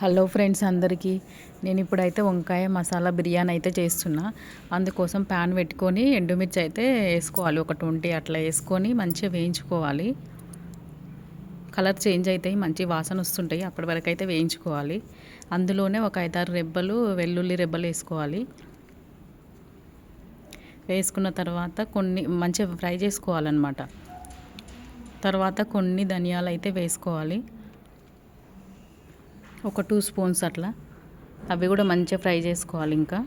Hello friends అందరికీ. నేను ఇప్పుడైతే వంకాయ మసాలా బిర్యానీ అయితే చేస్తున్నా. అందుకోసం ప్యాన్ పెట్టుకొని ఎండుమిర్చి అయితే వేసుకోవాలి. ఒక ట్వంటీ అట్లా వేసుకొని మంచిగా వేయించుకోవాలి. కలర్ చేంజ్ అవుతాయి మంచి వాసన వస్తుంటాయి. అప్పటి వరకు అయితే వేయించుకోవాలి. అందులోనే ఒక ఐదారు రెబ్బలు వెల్లుల్లి రెబ్బలు వేసుకోవాలి. వేసుకున్న తర్వాత కొన్ని మంచిగా ఫ్రై చేసుకోవాలన్నమాట. తర్వాత కొన్ని ధనియాలు అయితే వేసుకోవాలి. ఒక టూ స్పూన్స్ అట్లా. అవి కూడా మంచిగా ఫ్రై చేసుకోవాలి ఇంకా.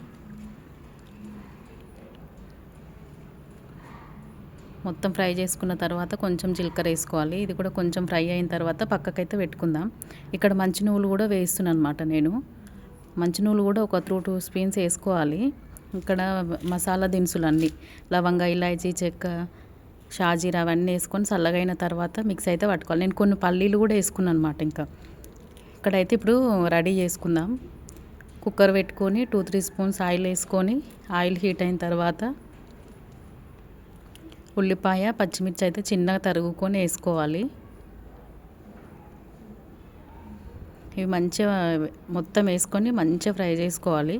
మొత్తం ఫ్రై చేసుకున్న తర్వాత కొంచెం జీలకర్ర వేసుకోవాలి. ఇది కూడా కొంచెం ఫ్రై అయిన తర్వాత పక్కకైతే పెట్టుకుందాం. ఇక్కడ మంచి నువ్వులు కూడా వేస్తున్నాను అనమాట నేను. మంచి నువ్వులు కూడా ఒక త్రూ టూ స్పూన్స్ వేసుకోవాలి. ఇక్కడ మసాలా దినుసులు అన్నీ లవంగ ఇలాచీ చెక్క షాజీరా అవన్నీ వేసుకొని చల్లగైన తర్వాత మిక్స్ అయితే పట్టుకోవాలి. నేను కొన్ని పల్లీలు కూడా వేసుకున్నాను అనమాట ఇంకా. ఇక్కడైతే ఇప్పుడు రెడీ చేసుకుందాం. కుక్కర్ పెట్టుకొని టూ త్రీ స్పూన్స్ ఆయిల్ వేసుకొని ఆయిల్ హీట్ అయిన తర్వాత ఉల్లిపాయ పచ్చిమిర్చి అయితే చిన్నగా తరుగుకొని వేసుకోవాలి. ఇవి మంచిగా మొత్తం వేసుకొని మంచిగా ఫ్రై చేసుకోవాలి.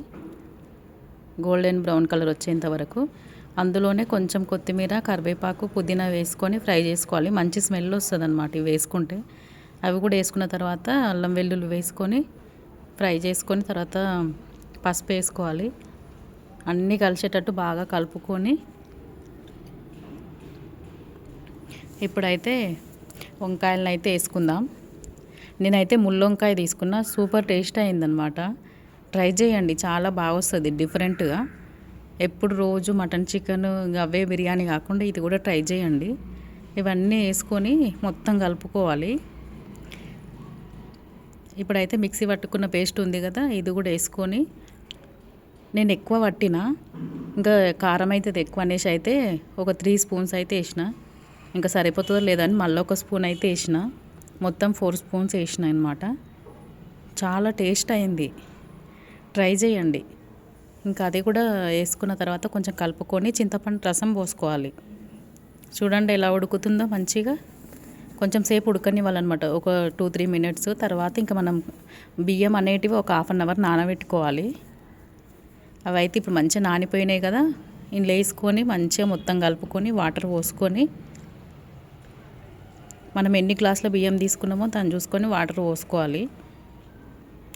గోల్డెన్ బ్రౌన్ కలర్ వచ్చేంత వరకు. అందులోనే కొంచెం కొత్తిమీర కరివేపాకు పుదీనా వేసుకొని ఫ్రై చేసుకోవాలి. మంచి స్మెల్ వస్తుంది అనమాట ఇవి వేసుకుంటే. అవి కూడా వేసుకున్న తర్వాత అల్లం వెల్లుల్లి వేసుకొని ఫ్రై చేసుకొని తర్వాత పసుపు వేసుకోవాలి. అన్నీ కలిసేటట్టు బాగా కలుపుకొని ఇప్పుడైతే వంకాయలను అయితే వేసుకుందాం. నేనైతే ముల్లొంకాయ తీసుకున్న సూపర్ టేస్ట్ అయిందనమాట ట్రై చేయండి చాలా బాగా వస్తుంది డిఫరెంట్గా. ఎప్పుడు రోజు మటన్ చికెన్ అవే బిర్యానీ కాకుండా ఇది కూడా ట్రై చేయండి. ఇవన్నీ వేసుకొని మొత్తం కలుపుకోవాలి. ఇప్పుడైతే మిక్సీ పట్టుకున్న పేస్ట్ ఉంది కదా ఇది కూడా వేసుకొని నేను ఎక్కువ పట్టిన ఇంకా కారం అయితే ఎక్కువ అనేసి అయితే ఒక త్రీ స్పూన్స్ అయితే వేసిన. ఇంకా సరిపోతుందో లేదని మళ్ళీ ఒక స్పూన్ అయితే వేసిన. మొత్తం ఫోర్ స్పూన్స్ వేసిన అనమాట చాలా టేస్ట్ అయింది. ట్రై చేయండి. ఇంకా అది కూడా వేసుకున్న తర్వాత కొంచెం కలుపుకొని చింతపండు రసం పోసుకోవాలి. చూడండి ఎలా ఉడుకుతుందో మంచిగా. కొంచెం సేపు ఉడకనివ్వాలన్నమాట. ఒక టూ త్రీ మినిట్స్. తర్వాత ఇంకా మనం బియ్యం అనేటివి ఒక హాఫ్ అన్ అవర్ నానబెట్టుకోవాలి. అవి అయితే ఇప్పుడు మంచిగా నానిపోయినాయి కదా. ఇందులో వేసుకొని మంచిగా మొత్తం కలుపుకొని వాటర్ పోసుకొని మనం ఎన్ని గ్లాసుల బియ్యం తీసుకున్నామో దాన్ని చూసుకొని వాటర్ పోసుకోవాలి.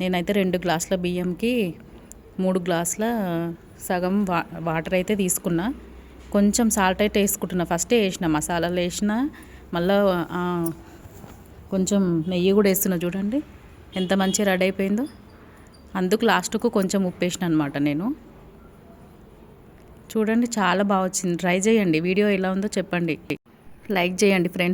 నేనైతే రెండు గ్లాసుల బియ్యంకి మూడు గ్లాసుల సగం వా వాటర్ అయితే తీసుకున్నా. కొంచెం సాల్ట్ అయితే వేసుకుంటున్నా. ఫస్టే వేసిన మసాలాలు వేసిన మళ్ళా కొంచెం నెయ్యి కూడా వేస్తున్నా చూడండి. ఎంత మంచిగా రెడీ అయిపోయిందో. అందుకు లాస్ట్కు కొంచెం ఉప్పు వేసిన అనమాట నేను. చూడండి చాలా బాగా వచ్చింది. ట్రై చేయండి. వీడియో ఎలా ఉందో చెప్పండి. లైక్ చేయండి ఫ్రెండ్స్